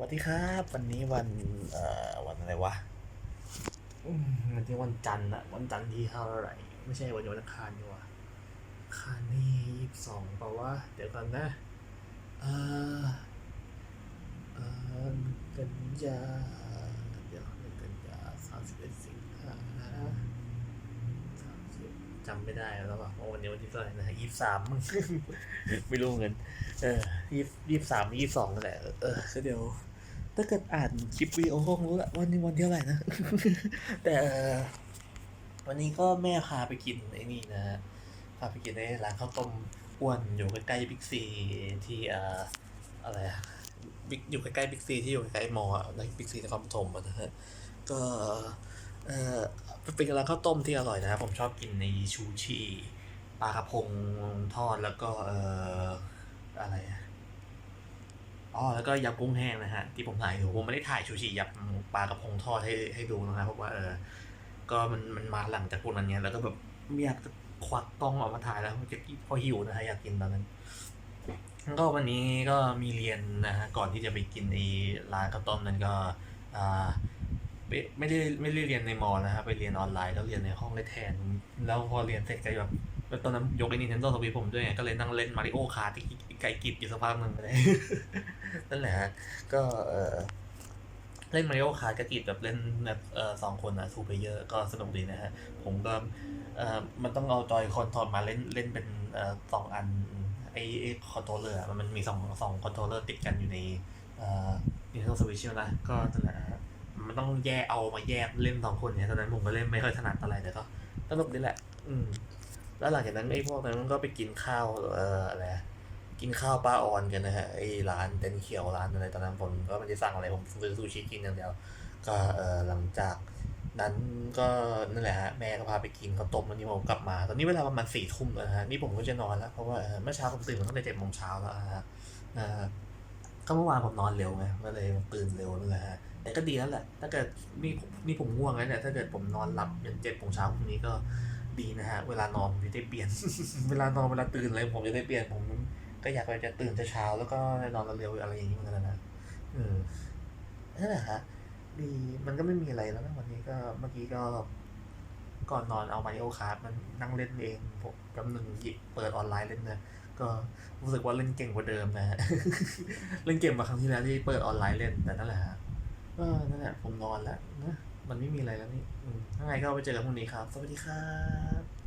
วัสดีครับ วันนี้วันเอ่อวันอะไรวะอืมวันที่วันจันทร์อะวันจันทร์ที่เท่าไหร่ไม่ใช่วันนี้วันอังคารนี่ว่าคารนี่ยี่สิบสองเปล่าวะเดี๋ยวกันนะเอ่อเอ่อกันยาเดี๋ยวกันยาสามสิบเอ็ดสิงหาสามสิบจำไม่ได้แล้วว่าวันนี้วันที่เท่าไหร่นะยี่สิบสามไม่รู้เงินเออยี่ยี่สามยี่สองนั่นแหละเออเดี๋ยว ถ้าเกิดอ่านคลิปวิดีโอคงรู้ละวันนี้วันที่เท่าไหร่นะ แต่วันนี้ก็แม่พาไปกินไอ้นี่นะพาไปกินในร้านข้าวต้มอ้วนอยู่ใกล้ๆบิ๊กซีที่เอ่ออะไรอะบิ๊กอยู่ใกล้ๆบิ๊กซีที่อยู่ใกล้ๆมออะในบิ๊กซีนครปฐมนะฮะก็เออเป็นร้านข้าวต้มที่อร่อยนะผมชอบกินในชูชีปลากระพงทอดแล้วก็เอออะไรอะ อ๋อแล้วก็ยำกุ้งแห้งนะฮะที่ผมถ่ายอยู่ผมไม่ได้ถ่ายชูชียำปลากระพงทอดให้ให้ดูนะครับเพราะว่าเออก็มันมันมาหลังจากพวกนั้นเนี้ยแล้วก็แบบไม่อยากจะควักกล้องออกมาถ่ายแล้วจะพอหิวนะฮะอยากกินตอนนั้นแล้วก็วันนี้ก็มีเรียนนะฮะก่อนที่จะไปกินในร้านข้าวต้มนั้นก็อ่าไม่ไม่ได้ไม่ได้เรียนในมอนะครับไปเรียนออนไลน์แล้วเรียนในห้องได้แทน แล้วพอเรียนเสร็จก็แบบ แล้วตอนนั้นยกไอ้ Nintendo Switch ผมด้วยไงก็เลยนั่งเล่นมาริโอคาร์ที่ไก่กิบอยู่สักพักหนึ่งเลย นั่นแหละฮะก็เออเล่นมาริโอคาร์กกิจแบบเล่นแบบเออสองคนนะทูเพเยอร์ก็สนุกดีนะฮะ ผมก็เออมันต้องเอาจอยคอนถอดมาเล่นเล่นเป็นเออสองอันไอไอคอนโทรลเลอร์มันมีสองสองคอนโทรลเลอร์ติดกันอยู่ในเอ่อ Nintendo Switch ใช่ไหมล่ะก็นั่นแหละมันต้องแยกเอามาแยกเล่นสองคนเนี่ยตอนนั้นผมก็เล่นไม่ค่อยถนัดอะไรแต่ก็สนุกดีแหละ อืม แล้วหลังจากนั้นไอ้พวกนั้นก็ไปกินข้าวเอออะไรกินข้าวป้าออนกันนะฮะไอ้ร้านเต็นเขียวร้านอะไรตอนนั้นผมก็ไม่ได้สั่งอะไรผมซื้อซูชิกินอย่างเดียวก็เออหลังจากนั้นก็นั่นแหละฮะแม่ก็พาไปกินข้าวต้มวันนี้ผมกลับมา ตอนนี้เวลาประมาณสี่ทุ่มแล้วนะฮะนี่ผมก็จะนอนแล้วเพราะว่าเมื่อเช้าผมตื่นมาตั้งแต่เจ็ดโมงเช้าแล้วนะฮะก็เมื่อวานผมนอนเร็วไงก็เลยตื่นเร็วนั่นแหละฮะแต่ก็ดีแล้วแหละถ้าเกิดนี่ผมนี่ผมง่วงแล้วเนี่ยถ้าเกิดผมนอนหลับยันเจ็ดโมงเช้าพรุ่งนี้ก็ ดีนะฮะ เวลานอนผมจะได้เปลี่ยน เวลานอนเวลาตื่นอะไรผมจะได้เปลี่ยน ผมก็อยากจะตื่นเช้าๆแล้วก็นอนเร็วอะไรอย่างนี้เหมือนกันนะเออนั่นแหละฮะดีมันก็ไม่มีอะไรแล้วนะวันนี้ก็เมื่อกี้ก็ก่อนนอนเอามาริโอคาร์ดมันนั่งเล่นเองผมแป๊บหนึ่งหยิบเปิดออนไลน์เล่นนะก็รู้สึกว่าเล่นเก่งกว่าเดิมนะเล่นเกมมาครั้งที่แล้วที่เปิดออนไลน์เล่นแต่นั่นแหละฮะก็นั่นแหละผมนอนแล้วนะ มันไม่มีอะไรแล้วนี่ถ้าไงก็ไปเจอกันพรุ่งนี้ครับ สวัสดีครับ